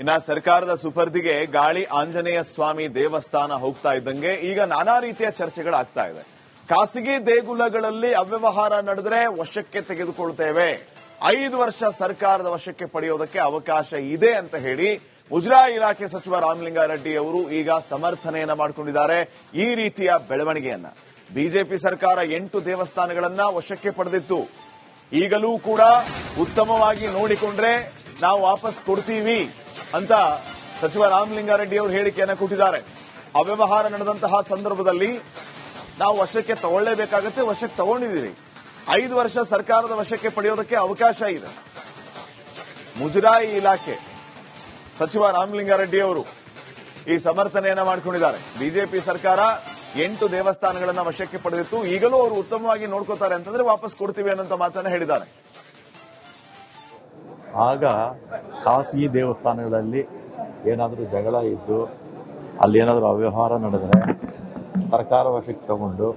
ಇನ್ನ ಸರ್ಕಾರದ ಸುಪರ್ದಿಗೆ ಗಾಳಿ ಆಂಜನೇಯ ಸ್ವಾಮಿ ದೇವಸ್ಥಾನ ಹೋಗ್ತಾ ಇದ್ದಂಗೆ ಈಗ ನಾನಾ ರೀತಿಯ ಚರ್ಚೆಗಳಾಗ್ತಾ ಇದೆ. ಖಾಸಗಿ ದೇಗುಲಗಳಲ್ಲಿ ಅವ್ಯವಹಾರ ನಡೆದ್ರೆ ವಶಕ್ಕೆ ತೆಗೆದುಕೊಳ್ತೇವೆ. ಐದು ವರ್ಷ ಸರ್ಕಾರದ ವಶಕ್ಕೆ ಪಡೆಯೋದಕ್ಕೆ ಅವಕಾಶ ಇದೆ ಅಂತ ಹೇಳಿ ಮುಜರಾಯಿ ಇಲಾಖೆ ಸಚಿವ ರಾಮಲಿಂಗಾರೆಡ್ಡಿ ಅವರು ಈಗ ಸಮರ್ಥನೆಯನ್ನ ಮಾಡಿಕೊಂಡಿದ್ದಾರೆ ಈ ರೀತಿಯ ಬೆಳವಣಿಗೆಯನ್ನ. ಬಿಜೆಪಿ ಸರ್ಕಾರ ಎಂಟು ದೇವಸ್ಥಾನಗಳನ್ನ ವಶಕ್ಕೆ ಪಡೆದಿತ್ತು. ಈಗಲೂ ಕೂಡ ಉತ್ತಮವಾಗಿ ನೋಡಿಕೊಂಡ್ರೆ ನಾವು ವಾಪಸ್ ಕೊಡ್ತೀವಿ. ಅಂತ ಸಚಿವ ರಾಮಲಿಂಗಾರೆಡ್ಡಿ ಅವರು ಹೇಳಿಕೆಯನ್ನು ಕೊಟ್ಟಿದ್ದಾರೆ ಅವ್ಯವಹಾರ ನಡೆದಂತಹ ಸಂದರ್ಭದಲ್ಲಿ ನಾವು ವಶಕ್ಕೆ ತಗೊಳ್ಳೇಬೇಕಾಗತ್ತೆ, ವಶಕ್ಕೆ ತಗೊಂಡಿದ್ದೀರಿ. ಐದು ವರ್ಷ ಸರ್ಕಾರದ ವಶಕ್ಕೆ ಪಡೆಯೋದಕ್ಕೆ ಅವಕಾಶ ಇದೆ. ಮುಜರಾಯಿ ಇಲಾಖೆ ಸಚಿವ ರಾಮಲಿಂಗಾರೆಡ್ಡಿ ಅವರು ಈ ಸಮರ್ಥನೆಯನ್ನ ಮಾಡಿಕೊಂಡಿದ್ದಾರೆ. ಬಿಜೆಪಿ ಸರ್ಕಾರ ಎಂಟು ದೇವಸ್ಥಾನಗಳನ್ನ ವಶಕ್ಕೆ ಪಡೆದಿತ್ತು. ಈಗಲೂ ಅವರು ಉತ್ತಮವಾಗಿ ನೋಡ್ಕೋತಾರೆ ಅಂತಂದ್ರೆ ವಾಪಸ್ ಕೊಡ್ತೀವಿ ಅನ್ನೋ ಮಾತನ್ನ ಹೇಳಿದ್ದಾರೆ. ಆಗ ಖಾಸಗಿ ದೇವಸ್ಥಾನಗಳಲ್ಲಿ ಏನಾದರೂ ಜಗಳ ಇದ್ದು ಅಲ್ಲಿ ಏನಾದರೂ ಅವ್ಯವಹಾರ ನಡೆದರೆ ಸರ್ಕಾರ ವಶಕ್ಕೆ ತಗೊಂಡು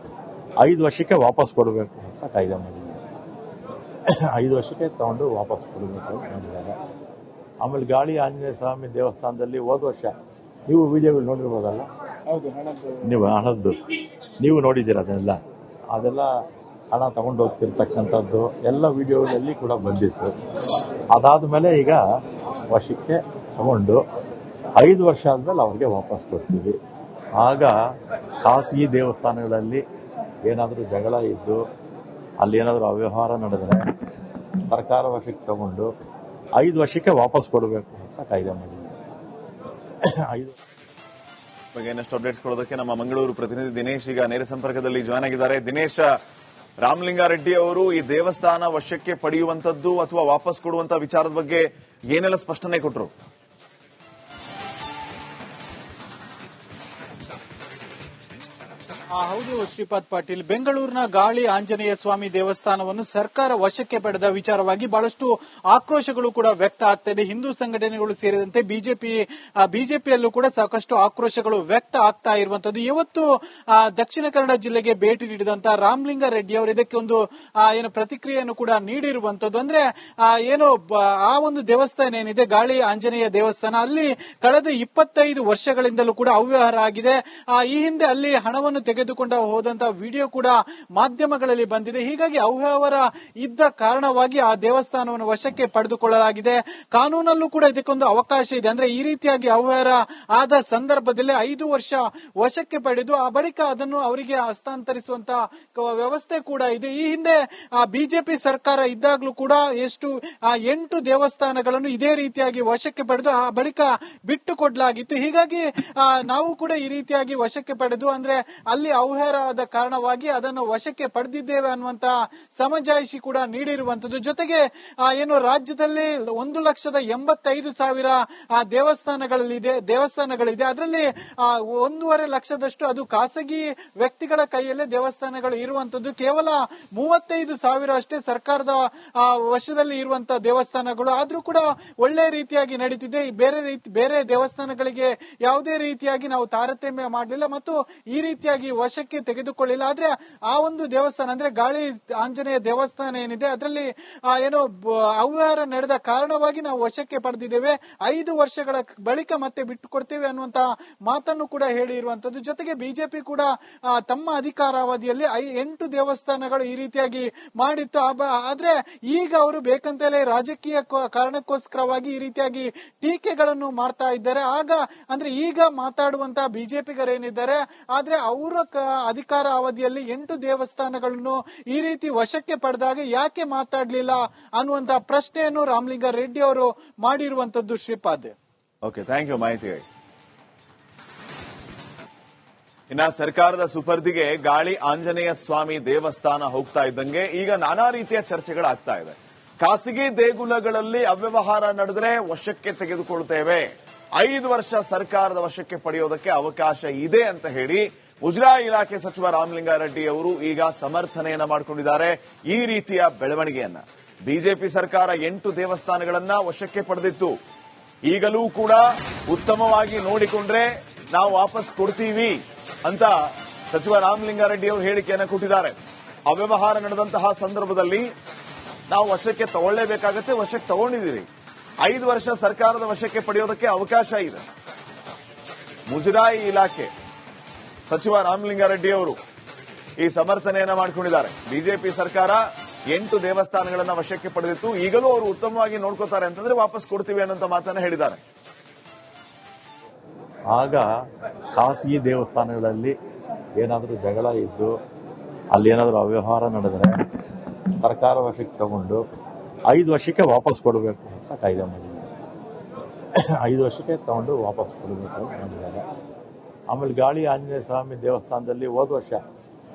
ಐದು ವರ್ಷಕ್ಕೆ ವಾಪಸ್ ಕೊಡಬೇಕು ಅಂತ ಕಾಯ್ದೆ ಮಾಡಿದ್ದಾರೆ. ಐದು ವರ್ಷಕ್ಕೆ ತಗೊಂಡು ವಾಪಸ್ ಕೊಡಬೇಕು ಅಂತ ಮಾಡಿದ್ದಾರೆ. ಆಮೇಲೆ ಗಾಳಿ ಆಂಜನೇಯ ಸ್ವಾಮಿ ದೇವಸ್ಥಾನದಲ್ಲಿ ಹೋದ ವರ್ಷ ನೀವು ವಿಡಿಯೋಗಳು ನೋಡಿರ್ಬೋದಲ್ಲ? ನೀವು ಹಣದ್ದು. ನೀವು ನೋಡಿದ್ದೀರ ಅದನ್ನೆಲ್ಲ ಅದೆಲ್ಲ ಹಣ ತಗೊಂಡು ಹೋಗ್ತಿರ್ತಕ್ಕಂಥದ್ದು ಎಲ್ಲ ವಿಡಿಯೋಗಳಲ್ಲಿ ಕೂಡ ಬಂದಿತ್ತು. ಅದಾದ ಮೇಲೆ ಈಗ ವಶಕ್ಕೆ ತಗೊಂಡು ಐದು ವರ್ಷ ಆದಮೇಲೆ ಅವ್ರಿಗೆ ವಾಪಸ್ ಕೊಡ್ತೀವಿ. ಆಗ ಖಾಸಗಿ ದೇವಸ್ಥಾನಗಳಲ್ಲಿ ಏನಾದರೂ ಜಗಳ ಇದ್ದು ಅಲ್ಲಿ ಏನಾದರೂ ಅವ್ಯವಹಾರ ನಡೆದರೆ ಸರ್ಕಾರ ವಶಕ್ಕೆ ತಗೊಂಡು ಐದು ವರ್ಷಕ್ಕೆ ವಾಪಸ್ ಕೊಡಬೇಕು ಅಂತ ಕಾಯ್ದೆ ಮಾಡಿದ್ದೀವಿ ಐದು ಬಗ್ಗೆ ಇನ್ನಷ್ಟು ಅಪ್ಡೇಟ್ಸ್ ಕೊಡೋದಕ್ಕೆ ನಮ್ಮ ಮಂಗಳೂರು ಪ್ರತಿನಿಧಿ ದಿನೇಶ್ ಈಗ ನೇರ ಸಂಪರ್ಕದಲ್ಲಿ ಜಾಯ್ನ್ ಆಗಿದ್ದಾರೆ. ದಿನೇಶ್ ರಾಮಲಿಂಗಾರೆಡ್ಡಿ ಅವರು ಈ ದೇವಸ್ಥಾನ ವಶಕ್ಕೆ ಪಡೆಯುವಂತದ್ದು ಅಥವಾ ವಾಪಸ್ ಕೊಡುವಂತ ವಿಚಾರದ ಬಗ್ಗೆ ಏನೆಲ್ಲ ಸ್ಪಷ್ಟನೆ ಕೊಟ್ಟರು ಹೌದು, ಶ್ರೀಪಾದ್ ಪಾಟೀಲ್. ಬೆಂಗಳೂರಿನ ಗಾಳಿ ಆಂಜನೇಯ ಸ್ವಾಮಿ ದೇವಸ್ಥಾನವನ್ನು ಸರ್ಕಾರ ವಶಕ್ಕೆ ಪಡೆದ ವಿಚಾರವಾಗಿ ಬಹಳಷ್ಟು ಆಕ್ರೋಶಗಳು ಕೂಡ ವ್ಯಕ್ತ ಆಗ್ತಾ ಇದೆ. ಹಿಂದೂ ಸಂಘಟನೆಗಳು ಸೇರಿದಂತೆ ಬಿಜೆಪಿ ಬಿಜೆಪಿಯಲ್ಲೂ ಕೂಡ ಸಾಕಷ್ಟು ಆಕ್ರೋಶಗಳು ವ್ಯಕ್ತ ಆಗ್ತಾ ಇರುವಂತದ್ದು ಇವತ್ತು ದಕ್ಷಿಣ ಕನ್ನಡ ಜಿಲ್ಲೆಗೆ ಭೇಟಿ ನೀಡಿದಂತಹ ರಾಮಲಿಂಗ ರೆಡ್ಡಿ ಅವರು ಇದಕ್ಕೆ ಒಂದು ಏನು ಪ್ರತಿಕ್ರಿಯೆಯನ್ನು ಕೂಡ ನೀಡಿರುವಂತದ್ದು ಅಂದ್ರೆ ಏನು ಆ ಒಂದು ದೇವಸ್ಥಾನ ಏನಿದೆ, ಗಾಳಿ ಆಂಜನೇಯ ದೇವಸ್ಥಾನ, ಅಲ್ಲಿ ಕಳೆದ ಇಪ್ಪತ್ತೈದು ವರ್ಷಗಳಿಂದಲೂ ಕೂಡ ಅವ್ಯವಹಾರ ಆಗಿದೆ. ಈ ಹಿಂದೆ ಅಲ್ಲಿ ಹಣವನ್ನು ತೆಗೆದುಕೊಂಡ ಹೋದಂತ ವಿಡಿಯೋ ಕೂಡ ಮಾಧ್ಯಮಗಳಲ್ಲಿ ಬಂದಿದೆ. ಹೀಗಾಗಿ ಅವ್ಯವಹಾರ ಇದ್ದ ಕಾರಣವಾಗಿ ಆ ದೇವಸ್ಥಾನವನ್ನು ವಶಕ್ಕೆ ಪಡೆದುಕೊಳ್ಳಲಾಗಿದೆ. ಕಾನೂನಲ್ಲೂ ಕೂಡ ಇದಕ್ಕೊಂದು ಅವಕಾಶ ಇದೆ. ಅಂದ್ರೆ ಈ ರೀತಿಯಾಗಿ ಅವ್ಯವಹಾರ ಆದ ಸಂದರ್ಭದಲ್ಲಿ ಐದು ವರ್ಷ ವಶಕ್ಕೆ ಪಡೆದು ಆ ಬಳಿಕ ಅದನ್ನು ಅವರಿಗೆ ಹಸ್ತಾಂತರಿಸುವಂತ ವ್ಯವಸ್ಥೆ ಕೂಡ ಇದೆ. ಈ ಹಿಂದೆ ಆ ಬಿಜೆಪಿ ಸರ್ಕಾರ ಇದ್ದಾಗಲೂ ಕೂಡ ಎಷ್ಟು ಆ ಎಂಟು ದೇವಸ್ಥಾನಗಳನ್ನು ಇದೇ ರೀತಿಯಾಗಿ ವಶಕ್ಕೆ ಪಡೆದು ಆ ಬಳಿಕ ಬಿಟ್ಟು ಕೊಡಲಾಗಿತ್ತು ಹೀಗಾಗಿ ನಾವು ಕೂಡ ಈ ರೀತಿಯಾಗಿ ವಶಕ್ಕೆ ಪಡೆದು ಅಂದ್ರೆ ಅಲ್ಲಿ ಅವ್ಯವಹಾರ ಆದ ಕಾರಣವಾಗಿ ಅದನ್ನು ವಶಕ್ಕೆ ಪಡೆದಿದ್ದೇವೆ ಅನ್ನುವಂತ ಸಮಜಾಯಿಷಿ ಕೂಡ ನೀಡಿರುವಂತದ್ದು ಜೊತೆಗೆ ಏನು ರಾಜ್ಯದಲ್ಲಿ ಒಂದು ಲಕ್ಷದ ಎಂಬತ್ತೈದು ಸಾವಿರ ದೇವಸ್ಥಾನಗಳಲ್ಲಿದೆ ದೇವಸ್ಥಾನಗಳಿದೆ ಅದರಲ್ಲಿ ಒಂದೂವರೆ ಲಕ್ಷದಷ್ಟು ಅದು ಖಾಸಗಿ ವ್ಯಕ್ತಿಗಳ ಕೈಯಲ್ಲೇ ದೇವಸ್ಥಾನಗಳು ಇರುವಂತದ್ದು ಕೇವಲ ಮೂವತ್ತೈದು ಸಾವಿರ ಅಷ್ಟೇ ಸರ್ಕಾರದ ವಶದಲ್ಲಿ ಇರುವಂತಹ ದೇವಸ್ಥಾನಗಳು. ಆದ್ರೂ ಕೂಡ ಒಳ್ಳೆ ರೀತಿಯಾಗಿ ನಡೀತಿದೆ. ಬೇರೆ ರೀತಿ, ಬೇರೆ ದೇವಸ್ಥಾನಗಳಿಗೆ ಯಾವುದೇ ರೀತಿಯಾಗಿ ನಾವು ತಾರತಮ್ಯ ಮಾಡಲಿಲ್ಲ. ಮತ್ತು ಈ ರೀತಿಯಾಗಿ ವಶಕ್ಕೆ ತೆಗೆದುಕೊಳ್ಳಿಲ್ಲ. ಆದ್ರೆ ಆ ಒಂದು ದೇವಸ್ಥಾನ, ಅಂದ್ರೆ ಗಾಳಿ ಆಂಜನೇಯ ದೇವಸ್ಥಾನ ಏನಿದೆ, ಅದರಲ್ಲಿ ಏನೋ ಅವ್ಯವಹಾರ ನಡೆದ ಕಾರಣವಾಗಿ ನಾವು ವಶಕ್ಕೆ ಪಡೆದಿದ್ದೇವೆ. ಐದು ವರ್ಷಗಳ ಬಳಿಕ ಮತ್ತೆ ಬಿಟ್ಟು ಕೊಡ್ತೇವೆ ಅನ್ನುವಂತಹ ಮಾತನ್ನು ಕೂಡ ಹೇಳಿರುವಂತದ್ದು ಜೊತೆಗೆ ಬಿಜೆಪಿ ಕೂಡ ತಮ್ಮ ಅಧಿಕಾರಾವಧಿಯಲ್ಲಿ ಎಂಟು ದೇವಸ್ಥಾನಗಳು ಈ ರೀತಿಯಾಗಿ ಮಾಡಿತ್ತು. ಆದ್ರೆ ಈಗ ಅವರು ಬೇಕಂತಲೇ ರಾಜಕೀಯ ಕಾರಣಕ್ಕೋಸ್ಕರವಾಗಿ ಈ ರೀತಿಯಾಗಿ ಟೀಕೆಗಳನ್ನು ಮಾಡ್ತಾ ಇದ್ದಾರೆ. ಆಗ, ಅಂದ್ರೆ ಈಗ ಮಾತಾಡುವಂತಹ ಬಿಜೆಪಿಗರೇನಿದ್ದಾರೆ ಆದ್ರೆ ಅವರ ಅಧಿಕಾರ ಅವಧಿಯಲ್ಲಿ ಎಂಟು ದೇವಸ್ಥಾನಗಳನ್ನು ಈ ರೀತಿ ವಶಕ್ಕೆ ಪಡೆದಾಗ ಯಾಕೆ ಮಾತಾಡಲಿಲ್ಲ ಅನ್ನುವಂತ ಪ್ರಶ್ನೆಯನ್ನು ರಾಮಲಿಂಗ ರೆಡ್ಡಿ ಅವರು ಮಾಡಿರುವಂತದ್ದು ಶ್ರೀಪಾದ್. ಓಕೆ ಥ್ಯಾಂಕ್ ಯು ಮಾಹಿತಿ ಇನ್ನ ಸರ್ಕಾರದ ಸುಪರ್ದಿಗೆ ಗಾಳಿ ಆಂಜನೇಯ ಸ್ವಾಮಿ ದೇವಸ್ಥಾನ ಹೋಗ್ತಾ ಇದ್ದಂಗೆ ಈಗ ನಾನಾ ರೀತಿಯ ಚರ್ಚೆಗಳಾಗ್ತಾ ಇದೆ. ಖಾಸಗಿ ದೇಗುಲಗಳಲ್ಲಿ ಅವ್ಯವಹಾರ ನಡೆದ್ರೆ ವಶಕ್ಕೆ ತೆಗೆದುಕೊಳ್ತೇವೆ. ಐದು ವರ್ಷ ಸರ್ಕಾರದ ವಶಕ್ಕೆ ಪಡೆಯೋದಕ್ಕೆ ಅವಕಾಶ ಇದೆ ಅಂತ ಹೇಳಿ ಮುಜರಾಯಿ ಇಲಾಖೆ ಸಚಿವ ರಾಮಲಿಂಗಾರೆಡ್ಡಿ ಅವರು ಈಗ ಸಮರ್ಥನೆಯನ್ನ ಮಾಡಿಕೊಂಡಿದ್ದಾರೆ ಈ ರೀತಿಯ ಬೆಳವಣಿಗೆಯನ್ನ. ಬಿಜೆಪಿ ಸರ್ಕಾರ ಎಂಟು ದೇವಸ್ಥಾನಗಳನ್ನ ವಶಕ್ಕೆ ಪಡೆದಿತ್ತು. ಈಗಲೂ ಕೂಡ ಉತ್ತಮವಾಗಿ ನೋಡಿಕೊಂಡ್ರೆ ನಾವು ವಾಪಸ್ ಕೊಡ್ತೀವಿ ಅಂತ ಸಚಿವ ರಾಮಲಿಂಗಾರೆಡ್ಡಿ ಅವರು ಹೇಳಿಕೆಯನ್ನು ಕೊಟ್ಟಿದ್ದಾರೆ. ಅವ್ಯವಹಾರ ನಡೆದಂತಹ ಸಂದರ್ಭದಲ್ಲಿ ನಾವು ವಶಕ್ಕೆ ತಗೊಳ್ಳೇಬೇಕಾಗತ್ತೆ, ವಶಕ್ಕೆ ತಗೊಂಡಿದ್ದೀರಿ. ಐದು ವರ್ಷ ಸರ್ಕಾರದ ವಶಕ್ಕೆ ಪಡೆಯೋದಕ್ಕೆ ಅವಕಾಶ ಇದೆ. ಮುಜರಾಯಿ ಇಲಾಖೆ ಸಚಿವ ರಾಮಲಿಂಗಾರೆಡ್ಡಿ ಅವರು ಈ ಸಮರ್ಥನೆಯನ್ನ ಮಾಡಿಕೊಂಡಿದ್ದಾರೆ. ಬಿಜೆಪಿ ಸರ್ಕಾರ ಎಂಟು ದೇವಸ್ಥಾನಗಳನ್ನ ವಶಕ್ಕೆ ಪಡೆದಿತ್ತು. ಈಗಲೂ ಅವರು ಉತ್ತಮವಾಗಿ ನೋಡ್ಕೋತಾರೆ ಅಂತಂದ್ರೆ ವಾಪಸ್ ಕೊಡ್ತೀವಿ ಅನ್ನೋ ಮಾತನ್ನ ಹೇಳಿದ್ದಾರೆ. ಆಗ ಖಾಸಗಿ ದೇವಸ್ಥಾನಗಳಲ್ಲಿ ಏನಾದರೂ ಜಗಳ ಇದ್ದು ಅಲ್ಲಿ ಏನಾದರೂ ಅವ್ಯವಹಾರ ನಡೆದರೆ ಸರ್ಕಾರ ವಶಕ್ಕೆ ತಗೊಂಡು ಐದು ವರ್ಷಕ್ಕೆ ವಾಪಸ್ ಕೊಡಬೇಕು ಅಂತ ಕಾಯ್ದೆ ಮಾಡಿದ್ದಾರೆ. ಐದು ವರ್ಷಕ್ಕೆ ತಗೊಂಡು ವಾಪಸ್ ಕೊಡಬೇಕು ಅಂತ ಮಾಡಿದ್ದಾರೆ. ಆಮೇಲೆ ಗಾಳಿ ಆಂಜನೇಯ ಸ್ವಾಮಿ ದೇವಸ್ಥಾನದಲ್ಲಿ ಹೋದ ವರ್ಷ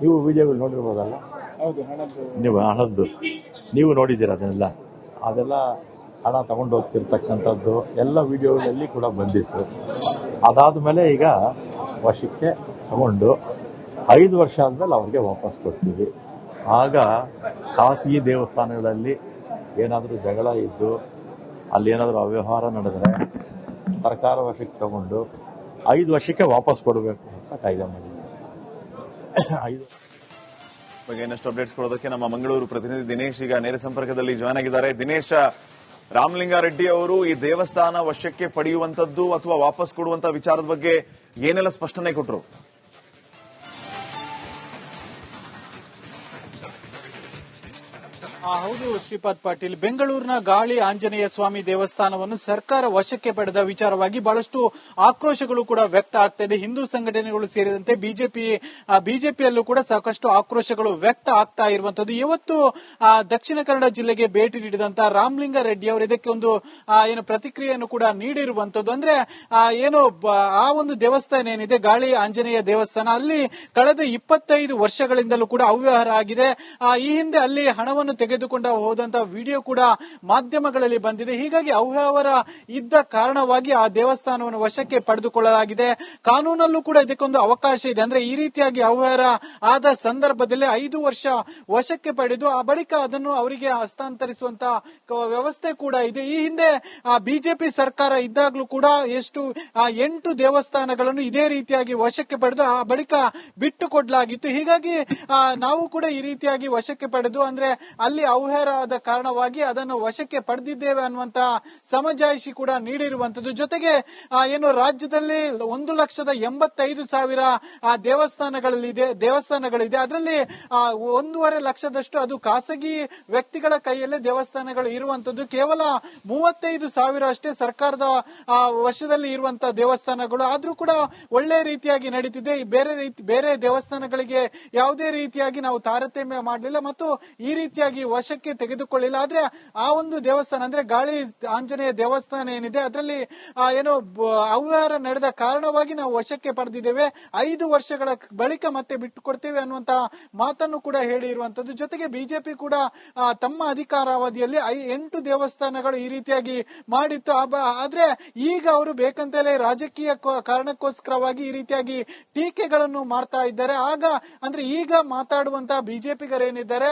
ನೀವು ವಿಡಿಯೋಗಳು ನೋಡಿರ್ಬೋದಲ್ಲ? ನೀವು ಹಣದ್ದು. ನೀವು ನೋಡಿದ್ದೀರ ಅದನ್ನೆಲ್ಲ? ಅದೆಲ್ಲ ಹಣ ತಗೊಂಡು ಹೋಗ್ತಿರ್ತಕ್ಕಂಥದ್ದು ಎಲ್ಲ ವಿಡಿಯೋಗಳಲ್ಲಿ ಕೂಡ ಬಂದಿತ್ತು. ಅದಾದ ಮೇಲೆ ಈಗ ವಶಕ್ಕೆ ತಗೊಂಡು ಐದು ವರ್ಷ ಆದಮೇಲೆ ಅವ್ರಿಗೆ ವಾಪಸ್ ಕೊಡ್ತೀವಿ. ಆಗ ಖಾಸಗಿ ದೇವಸ್ಥಾನಗಳಲ್ಲಿ ಏನಾದರೂ ಜಗಳ ಇದ್ದು ಅಲ್ಲಿ ಏನಾದರೂ ಅವ್ಯವಹಾರ ನಡೆದರೆ ಸರ್ಕಾರ ವಶಕ್ಕೆ ತಗೊಂಡು ಐದು ವರ್ಷಕ್ಕೆ ವಾಪಸ್ ಕೊಡಬೇಕು ಅಂತ ಕಾಯ್ದೆ ಮಾಡಿದ್ದಾರೆ ಐದು ಬಗ್ಗೆ ಇನ್ನಷ್ಟು ಅಪ್ಡೇಟ್ಸ್ ಕೊಡೋದಕ್ಕೆ ನಮ್ಮ ಮಂಗಳೂರು ಪ್ರತಿನಿಧಿ ದಿನೇಶ್ ಈಗ ನೇರ ಸಂಪರ್ಕದಲ್ಲಿ ಜಾಯ್ನ್ ಆಗಿದ್ದಾರೆ. ದಿನೇಶ, ರಾಮಲಿಂಗಾರೆಡ್ಡಿ ಅವರು ಈ ದೇವಸ್ಥಾನ ವಶಕ್ಕೆ ಪಡೆಯುವಂತದ್ದು ಅಥವಾ ವಾಪಸ್ ಕೊಡುವಂತ ವಿಚಾರದ ಬಗ್ಗೆ ಏನೆಲ್ಲ ಸ್ಪಷ್ಟನೆ ಕೊಟ್ಟರು ಹೌದು, ಶ್ರೀಪಾದ್ ಪಾಟೀಲ್. ಬೆಂಗಳೂರಿನ ಗಾಳಿ ಆಂಜನೇಯ ಸ್ವಾಮಿ ದೇವಸ್ಥಾನವನ್ನು ಸರ್ಕಾರ ವಶಕ್ಕೆ ಪಡೆದ ವಿಚಾರವಾಗಿ ಬಹಳಷ್ಟು ಆಕ್ರೋಶಗಳು ಕೂಡ ವ್ಯಕ್ತ ಆಗ್ತಾ ಇದೆ. ಹಿಂದೂ ಸಂಘಟನೆಗಳು ಸೇರಿದಂತೆ ಬಿಜೆಪಿ ಬಿಜೆಪಿಯಲ್ಲೂ ಕೂಡ ಸಾಕಷ್ಟು ಆಕ್ರೋಶಗಳು ವ್ಯಕ್ತ ಆಗ್ತಾ ಇರುವಂತದ್ದು ಇವತ್ತು ದಕ್ಷಿಣ ಕನ್ನಡ ಜಿಲ್ಲೆಗೆ ಭೇಟಿ ನೀಡಿದಂತ ರಾಮಲಿಂಗ ರೆಡ್ಡಿ ಅವರು ಇದಕ್ಕೆ ಒಂದು ಏನು ಪ್ರತಿಕ್ರಿಯೆಯನ್ನು ಕೂಡ ನೀಡಿರುವಂತದ್ದು ಅಂದ್ರೆ ಏನು ಆ ಒಂದು ದೇವಸ್ಥಾನ ಏನಿದೆ, ಗಾಳಿ ಆಂಜನೇಯ ದೇವಸ್ಥಾನ, ಅಲ್ಲಿ ಕಳೆದ ಇಪ್ಪತ್ತೈದು ವರ್ಷಗಳಿಂದಲೂ ಕೂಡ ಅವ್ಯವಹಾರ ಆಗಿದೆ. ಈ ಹಿಂದೆ ಅಲ್ಲಿ ಹಣವನ್ನು ತೆಗೆದುಕೊಂಡ ಹೋದಂತ ವಿಡಿಯೋ ಕೂಡ ಮಾಧ್ಯಮಗಳಲ್ಲಿ ಬಂದಿದೆ. ಹೀಗಾಗಿ ಅವ್ಯವಹಾರ ಇದ್ದ ಕಾರಣವಾಗಿ ಆ ದೇವಸ್ಥಾನವನ್ನು ವಶಕ್ಕೆ ಪಡೆದುಕೊಳ್ಳಲಾಗಿದೆ. ಕಾನೂನಲ್ಲೂ ಕೂಡ ಇದಕ್ಕೊಂದು ಅವಕಾಶ ಇದೆ. ಅಂದ್ರೆ ಈ ರೀತಿಯಾಗಿ ಅವ್ಯವಹಾರ ಆದ ಸಂದರ್ಭದಲ್ಲಿ ಐದು ವರ್ಷ ವಶಕ್ಕೆ ಪಡೆದು ಆ ಬಳಿಕ ಅದನ್ನು ಅವರಿಗೆ ಹಸ್ತಾಂತರಿಸುವಂತ ವ್ಯವಸ್ಥೆ ಕೂಡ ಇದೆ. ಈ ಹಿಂದೆ ಬಿಜೆಪಿ ಸರ್ಕಾರ ಇದ್ದಾಗಲೂ ಕೂಡ ಎಷ್ಟು ಎಂಟು ದೇವಸ್ಥಾನಗಳನ್ನು ಇದೇ ರೀತಿಯಾಗಿ ವಶಕ್ಕೆ ಪಡೆದು ಆ ಬಳಿಕ ಬಿಟ್ಟು ಕೊಡಲಾಗಿತ್ತು ಹೀಗಾಗಿ ನಾವು ಕೂಡ ಈ ರೀತಿಯಾಗಿ ವಶಕ್ಕೆ ಪಡೆದು ಅಂದ್ರೆ ಅಲ್ಲಿ ಅವ್ಯವಹಾರ ಆದ ಕಾರಣವಾಗಿ ಅದನ್ನು ವಶಕ್ಕೆ ಪಡೆದಿದ್ದೇವೆ ಅನ್ನುವಂತಹ ಸಮಜಾಯಿಷಿ ಕೂಡ ನೀಡಿರುವಂತದ್ದು ಜೊತೆಗೆ ಏನು ರಾಜ್ಯದಲ್ಲಿ ಒಂದು ಲಕ್ಷದ ಎಂಬತ್ತೈದು ಸಾವಿರ ದೇವಸ್ಥಾನಗಳಲ್ಲಿದೆ ದೇವಸ್ಥಾನಗಳಿದೆ ಅದರಲ್ಲಿ ಒಂದೂವರೆ ಲಕ್ಷದಷ್ಟು ಅದು ಖಾಸಗಿ ವ್ಯಕ್ತಿಗಳ ಕೈಯಲ್ಲೇ ದೇವಸ್ಥಾನಗಳು ಇರುವಂತದ್ದು ಕೇವಲ ಮೂವತ್ತೈದು ಸಾವಿರ ಅಷ್ಟೇ ಸರ್ಕಾರದ ವಶದಲ್ಲಿ ಇರುವಂತಹ ದೇವಸ್ಥಾನಗಳು. ಆದ್ರೂ ಕೂಡ ಒಳ್ಳೆ ರೀತಿಯಾಗಿ ನಡೀತಿದೆ. ಬೇರೆ ರೀತಿ, ಬೇರೆ ದೇವಸ್ಥಾನಗಳಿಗೆ ಯಾವುದೇ ರೀತಿಯಾಗಿ ನಾವು ತಾರತಮ್ಯ ಮಾಡಲಿಲ್ಲ. ಮತ್ತು ಈ ರೀತಿಯಾಗಿ ವಶಕ್ಕೆ ತೆಗೆದುಕೊಳ್ಳಿಲ್ಲ. ಆದ್ರೆ ಆ ಒಂದು ದೇವಸ್ಥಾನ, ಅಂದ್ರೆ ಗಾಳಿ ಆಂಜನೇಯ ದೇವಸ್ಥಾನ ಏನಿದೆ, ಅದರಲ್ಲಿ ಏನು ಅವ್ಯವಹಾರ ನಡೆದ ಕಾರಣವಾಗಿ ನಾವು ವಶಕ್ಕೆ ಪಡೆದಿದ್ದೇವೆ. ಐದು ವರ್ಷಗಳ ಬಳಿಕ ಮತ್ತೆ ಬಿಟ್ಟು ಕೊಡ್ತೇವೆ ಅನ್ನುವಂತಹ ಮಾತನ್ನು ಕೂಡ ಹೇಳಿರುವಂತದ್ದು ಜೊತೆಗೆ ಬಿಜೆಪಿ ಕೂಡ ತಮ್ಮ ಅಧಿಕಾರಾವಧಿಯಲ್ಲಿ ಎಂಟು ದೇವಸ್ಥಾನಗಳು ಈ ರೀತಿಯಾಗಿ ಮಾಡಿತ್ತು. ಆದ್ರೆ ಈಗ ಅವರು ಬೇಕಂತಲೇ ರಾಜಕೀಯ ಕಾರಣಕ್ಕೋಸ್ಕರವಾಗಿ ಈ ರೀತಿಯಾಗಿ ಟೀಕೆಗಳನ್ನು ಮಾಡ್ತಾ ಇದ್ದಾರೆ. ಆಗ, ಅಂದ್ರೆ ಈಗ ಮಾತಾಡುವಂತಹ ಬಿಜೆಪಿಗರೇನಿದ್ದಾರೆ